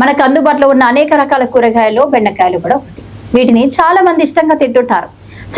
మనకు అందుబాటులో ఉన్న అనేక రకాల కూరగాయలు బెండకాయలు కూడా ఒకటి. వీటిని చాలా మంది ఇష్టంగా తింటుంటారు.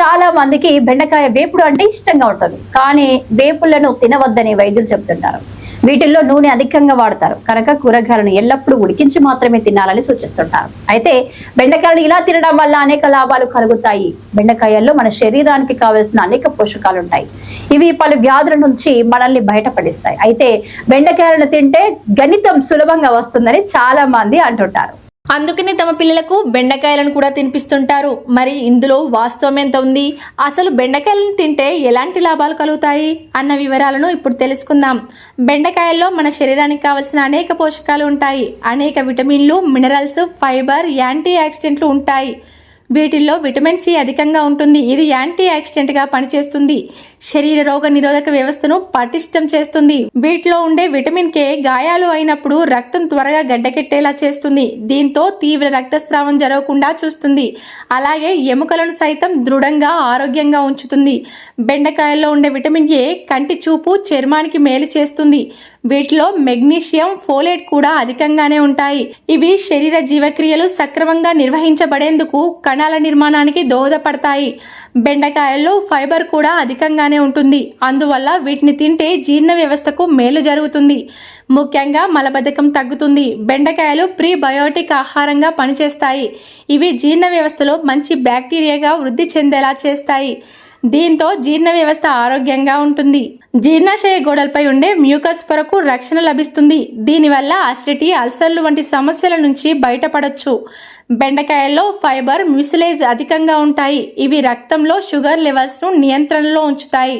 చాలా మందికి బెండకాయ వేపుడు అంటే ఇష్టంగా ఉంటుంది. కానీ వేపులను తినవద్దని వైద్యులు చెప్తుంటారు. వీటిల్లో నూనె అధికంగా వాడతారు. కనుక కూరగాయలను ఎల్లప్పుడూ ఉడికించి మాత్రమే తినాలని సూచిస్తుంటారు. అయితే బెండకాయలను ఇలా తినడం వల్ల అనేక లాభాలు కలుగుతాయి. బెండకాయల్లో మన శరీరానికి కావలసిన అనేక పోషకాలు ఉంటాయి ఇవి పలు వ్యాధుల నుంచి మనల్ని బయటపడిస్తాయి. అయితే బెండకాయలను తింటే గణితం సులభంగా వస్తుందని చాలా మంది అంటుంటారు. అందుకనే తమ పిల్లలకు బెండకాయలను కూడా తినిపిస్తుంటారు. మరి ఇందులో వాస్తవం ఎంత ఉంది? అసలు బెండకాయలను తింటే ఎలాంటి లాభాలు కలుగుతాయి? అన్న వివరాలను ఇప్పుడు తెలుసుకుందాం. బెండకాయల్లో మన శరీరానికి కావలసిన అనేక పోషకాలు ఉంటాయి. అనేక విటమిన్లు మినరల్స్ ఫైబర్ యాంటీ ఆక్సిడెంట్లు ఉంటాయి. వీటిల్లో విటమిన్ సి అధికంగా ఉంటుంది. ఇది యాంటీ యాక్సిడెంట్గా పనిచేస్తుంది. శరీర రోగ నిరోధక వ్యవస్థను పటిష్టం చేస్తుంది. వీటిలో ఉండే విటమిన్ కే గాయాలు అయినప్పుడు రక్తం త్వరగా గడ్డకెట్టేలా చేస్తుంది. దీంతో తీవ్ర రక్తస్రావం జరగకుండా చూస్తుంది. అలాగే ఎముకలను సైతం దృఢంగా ఆరోగ్యంగా ఉంచుతుంది. బెండకాయల్లో ఉండే విటమిన్ ఏ కంటి చూపు చర్మానికి మేలు చేస్తుంది. వీటిలో మెగ్నీషియం ఫోలేట్ కూడా అధికంగానే ఉంటాయి. ఇవి శరీర జీవక్రియలు సక్రమంగా నిర్వహించబడేందుకు కణాల నిర్మాణానికి దోహదపడతాయి. బెండకాయల్లో ఫైబర్ కూడా అధికంగానే ఉంటుంది. అందువల్ల వీటిని తింటే జీర్ణ వ్యవస్థకు మేలు జరుగుతుంది. ముఖ్యంగా మలబద్ధకం తగ్గుతుంది. బెండకాయలు ప్రీబయోటిక్ ఆహారంగా పనిచేస్తాయి. ఇవి జీర్ణ వ్యవస్థలో మంచి బ్యాక్టీరియాగా వృద్ధి చెందేలా చేస్తాయి. దీంతో జీర్ణ వ్యవస్థ ఆరోగ్యంగా ఉంటుంది. జీర్ణాశయ గోడలపై ఉండే మ్యూకస్ పొరకు రక్షణ లభిస్తుంది. దీనివల్ల అసిడిటీ అల్సర్లు వంటి సమస్యల నుంచి బయటపడవచ్చు బెండకాయల్లో ఫైబర్ మ్యూసిలేజ్ అధికంగా ఉంటాయి. ఇవి రక్తంలో షుగర్ లెవెల్స్ను నియంత్రణలో ఉంచుతాయి.